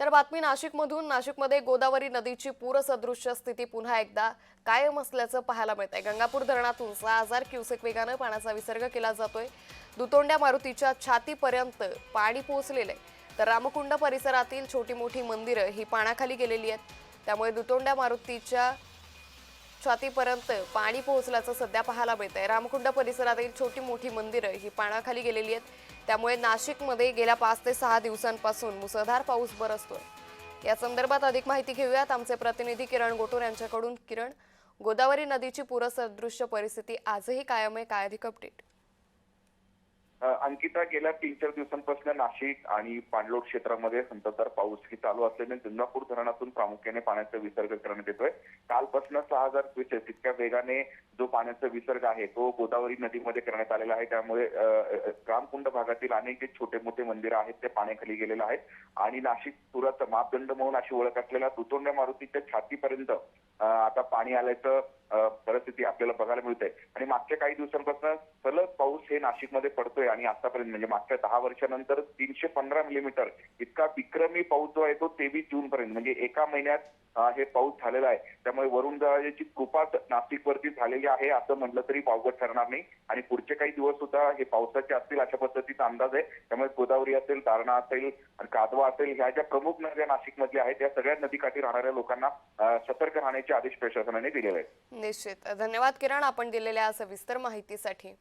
तर बातमी नाशिकमधून. नाशिकमध्ये गोदावरी नदीची पूरसदृश्य स्थिती पुन्हा एकदा कायम असल्याचं पाहायला मिळत आहे गंगापूर धरणातून सहा हजार क्युसेक वेगानं पाण्याचा विसर्ग केला जातोय. दुतोंड्या मारुतीच्या छातीपर्यंत पाणी पोहोचलेलं आहे तर रामकुंड परिसरातील छोटी मोठी मंदिरं ही पाण्याखाली गेलेली आहेत. त्यामुळे दुतोंड्या मारुतीच्या छातीपर्यंत पाणी पोहोचल्याचं सध्या पाहायला मिळत आहे रामकुंड परिसरातील छोटी मोठी मंदिरं ही पाण्याखाली गेलेली आहेत. त्यामुळे नाशिकमध्ये गेल्या पाच ते सहा दिवसांपासून मुसळधार पाऊस बरसतोय या संदर्भात अधिक माहिती घेऊयात. आमचे प्रतिनिधी किरण गोटोर यांच्याकडून. किरण गोदावरी नदीची पूरसदृश्य परिस्थिती आजही कायम आहे. काय अधिक अपडेट अंकिता गेल्या तीन चार दिवसांपासून नाशिक आणि पाणलोट क्षेत्रामध्ये संततधार पाऊस ही चालू असल्याने गंगापूर धरणातून प्रामुख्याने पाण्याचा विसर्ग करण्यात येतोय. कालपासून सहा हजार क्युसेक इतक्या वेगाने जो पाण्याचा विसर्ग आहे तो गोदावरी नदीमध्ये करण्यात आलेला आहे. त्यामुळे रामकुंड भागातील अनेक जे छोटे मोठे मंदिरं आहेत ते पाण्याखाली गेलेले आहेत. आणि नाशिक पुराचं मापदंड म्हणून अशी ओळख असलेल्या दुतोंड्या मारुतीच्या छातीपर्यंत आता पाणी आल्याचं परिस्थिती आपल्याला बघायला मिळते. आणि मागच्या काही दिवसांपासून सलग पाऊस हे नाशिकमध्ये पडतोय. आणि आतापर्यंत म्हणजे मागच्या दहा वर्षानंतर तीनशे पंधरा मिलीमीटर इतका विक्रमी पाऊस जो आहे तो तेवीस जून पर्यंत म्हणजे एका महिन्यात हे पाऊस झालेला आहे. त्यामुळे वरुण दाची कृपाच नाशिकवरती झालेली आहे असं म्हटलं तरी वावगं ठरणार नाही. आणि पुढचे काही दिवस सुद्धा हे पावसाचे असतील अशा पद्धतीचा अंदाज आहे. त्यामुळे गोदावरी असेल दारणा असेल आणि कादवा असेल ह्या ज्या प्रमुख नद्या नाशिकमधल्या आहेत त्या सगळ्या नदीकाठी राहणाऱ्या लोकांना सतर्क राहण्याचे आदेश प्रशासनाने दिलेले आहेत. निश्चित. धन्यवाद किरण आपण दिलेल्या सविस्तर माहितीसाठी.